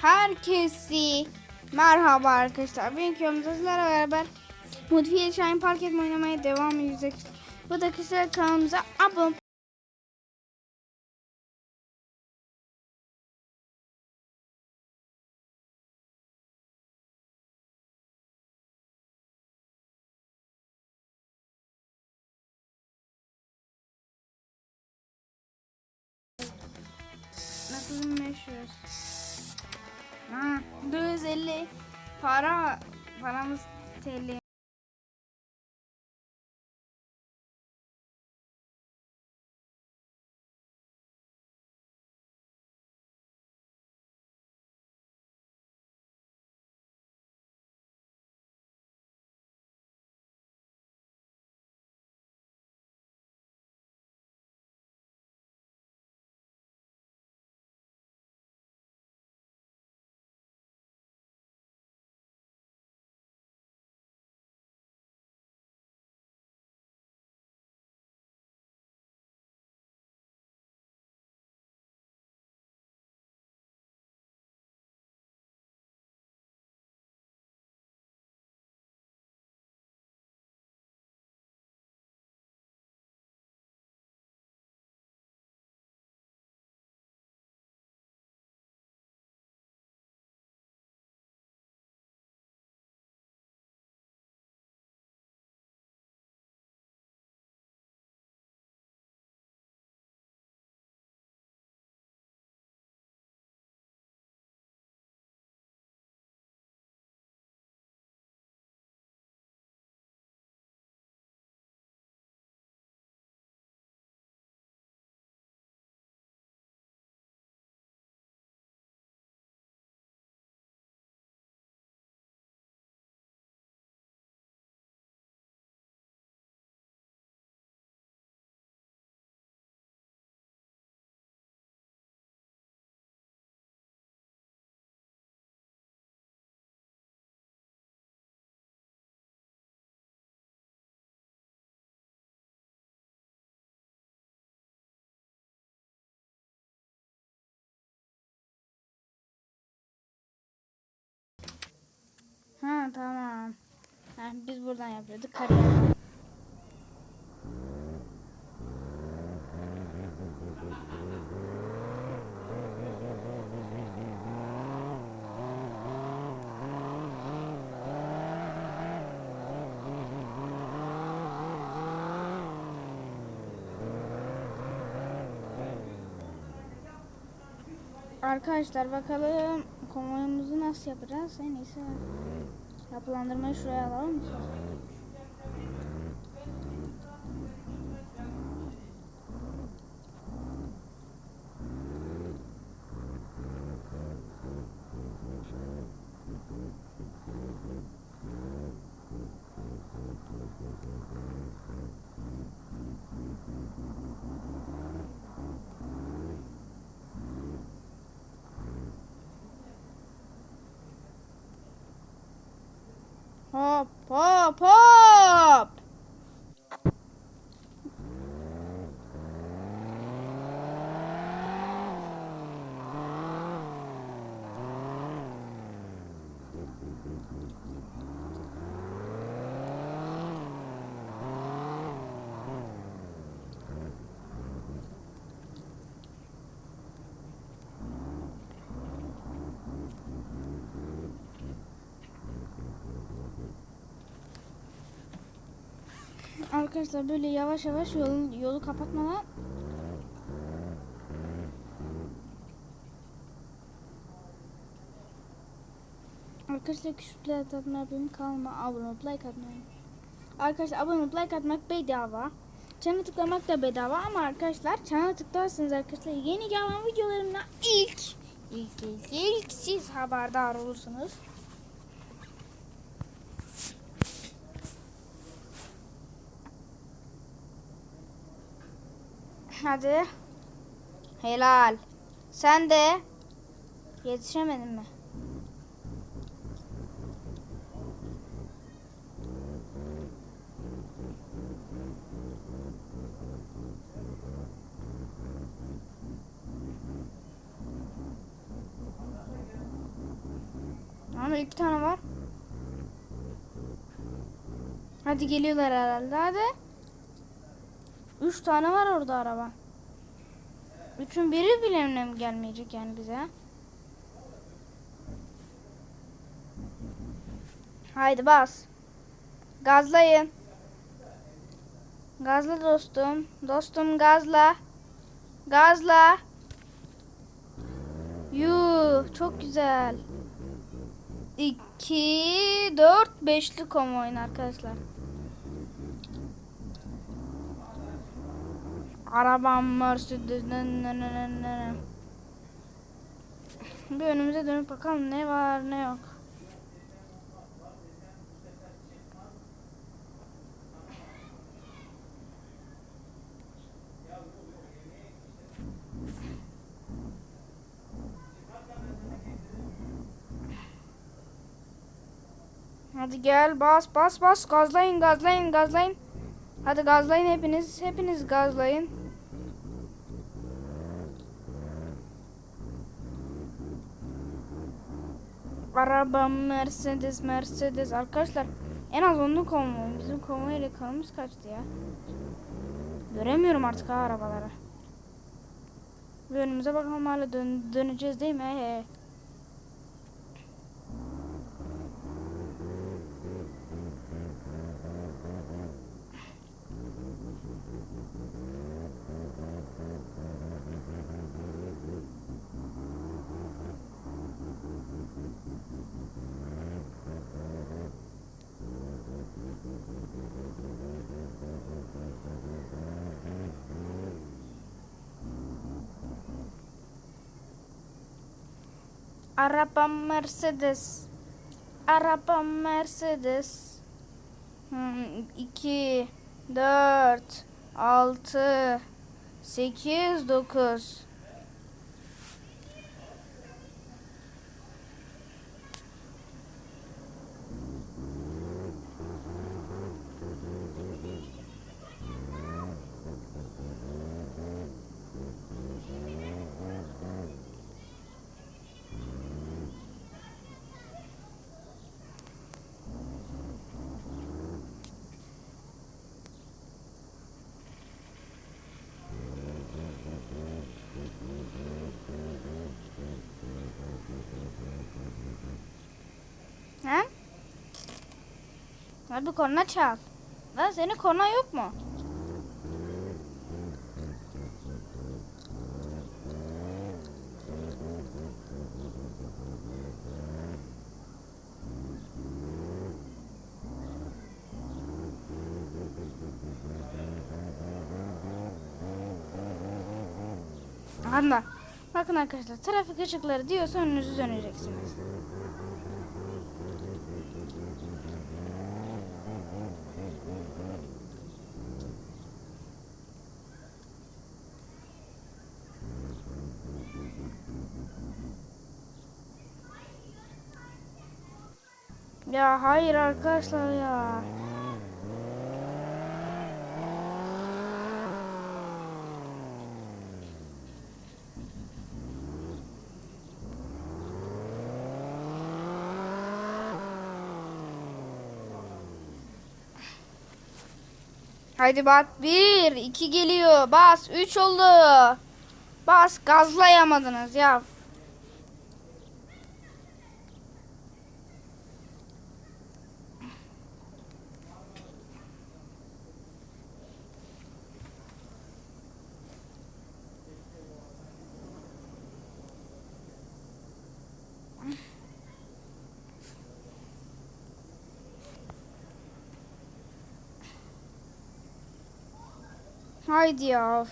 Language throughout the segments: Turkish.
Herkesi merhaba arkadaşlar. Bugünkü videomuzda beraber Modifiye Shine Park etme oynamaya devam edecek. Bu da kişiler kanalımıza abone Nasıl meşhur? Ha, 450 para paramız TL. Ha tamam. Ha, biz buradan yapıyorduk kariyer. Arkadaşlar bakalım konvoyumuzu nasıl yapacağız? En iyisi yapılandırmayı şuraya alalım mı? Hop hop hop. Arkadaşlar böyle yavaş yavaş yolun, yolu kapatmadan Arkadaşlar küçük like atma yapayım kanalıma abone olup like atmayı. Arkadaşlar abone olup like atmak bedava. Çana tıklamak da bedava ama arkadaşlar çana tıklarsanız arkadaşlar yeni gelen videolarımdan ilk ilk ilk ilk siz haberdar olursunuz. Hadi. Helal. Sen de. Yetişemedin mi? Ama iki tane var. Hadi geliyorlar herhalde hadi. Üç tane var orada araba. Üçün biri bile mi gelmeyecek yani bize? Haydi bas. Gazlayın. Gazla dostum. Dostum gazla. Gazla. Yuh çok güzel. 2 4 5'li konvoyun arkadaşlar. Arabam Mercedes. Bir önümüze dönüp bakalım ne var ne yok. Hadi gel bas bas bas gazlayın gazlayın gazlayın. Hadi gazlayın hepiniz hepiniz gazlayın. Araba Mercedes Mercedes arkadaşlar en az onun konvoyu bizim konvoy rakamımız kaçtı ya. Göremiyorum artık ha arabaları. Bir önümüze bakalım hala dön döneceğiz değil mi? He. Arabam Mercedes. Arabam Mercedes. 2 4 6 8 9 He? Abi korna çal. Lan senin korna yok mu? Anla. Bakın arkadaşlar trafik ışıkları diyorsa önünüzü döneceksiniz. Ya hayır arkadaşlar ya. Haydi bak bir, iki geliyor. Bas, üç oldu. Bas, gazlayamadınız ya. Haydi ya.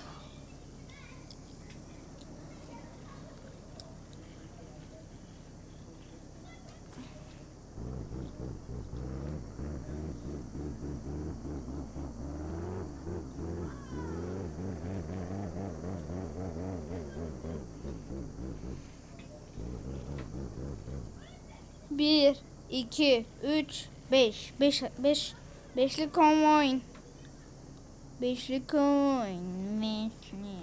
Bir, iki, üç, beş. Beş, beş, beşli konvoy. Beşli coin, beşli.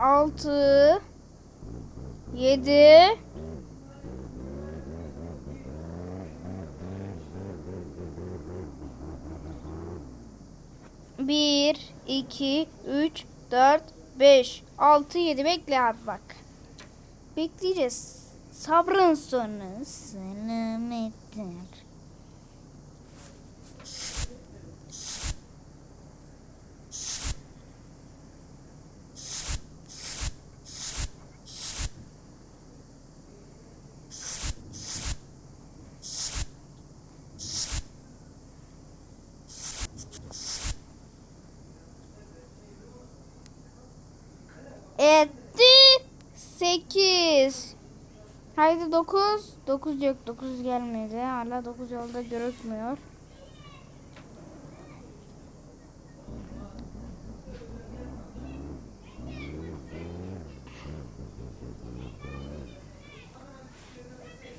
Altı. 7 1 2 3 4 5 6 7 bekle abi bak. Bekleyeceğiz. Sabrın sonu. Etti 8 Haydi 9 9 yok 9 gelmedi. Hala 9 yolda görükmüyor.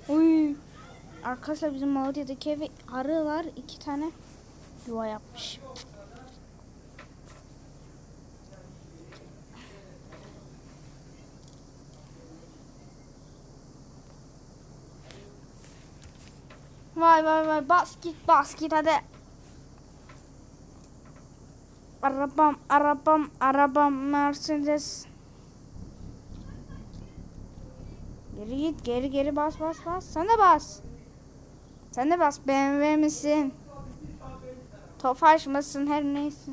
Uy. Arkadaşlar bizim Malatya'daki eve arılar. İki tane yuva yapmış. Vay vay vay bas git bas git hadi. Arabam arabam arabam Mercedes. Geri git geri geri bas bas bas. Sen de bas. Sen de bas BMW misin? Tofaş mısın her neyse.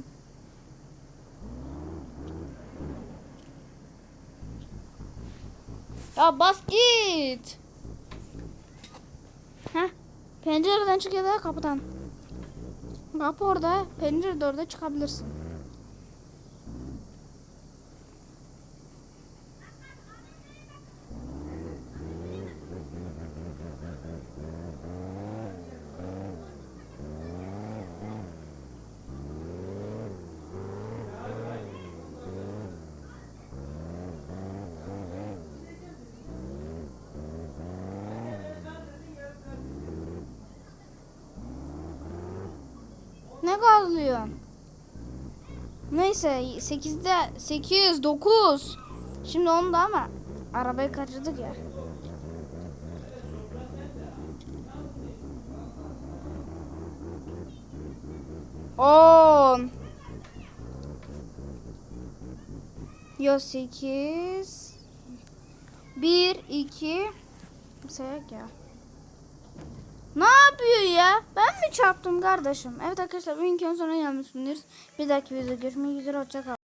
Ya bas git. Pencereden çık ya da kapıdan. Kapı orada. Pencere de orada çıkabilirsin. Ne gazlıyorsun? Neyse 8'de 8 9. Şimdi onda ama arabayı kaçırdık ya. On. Yo 8. 1 2 Kimse yok ya. Ne yapıyor ya? Ben mi çarptım kardeşim? Evet arkadaşlar bugünkü sonuna gelmişsindir. Bir dahaki videoda görüşmek üzere. Hoşçakalın.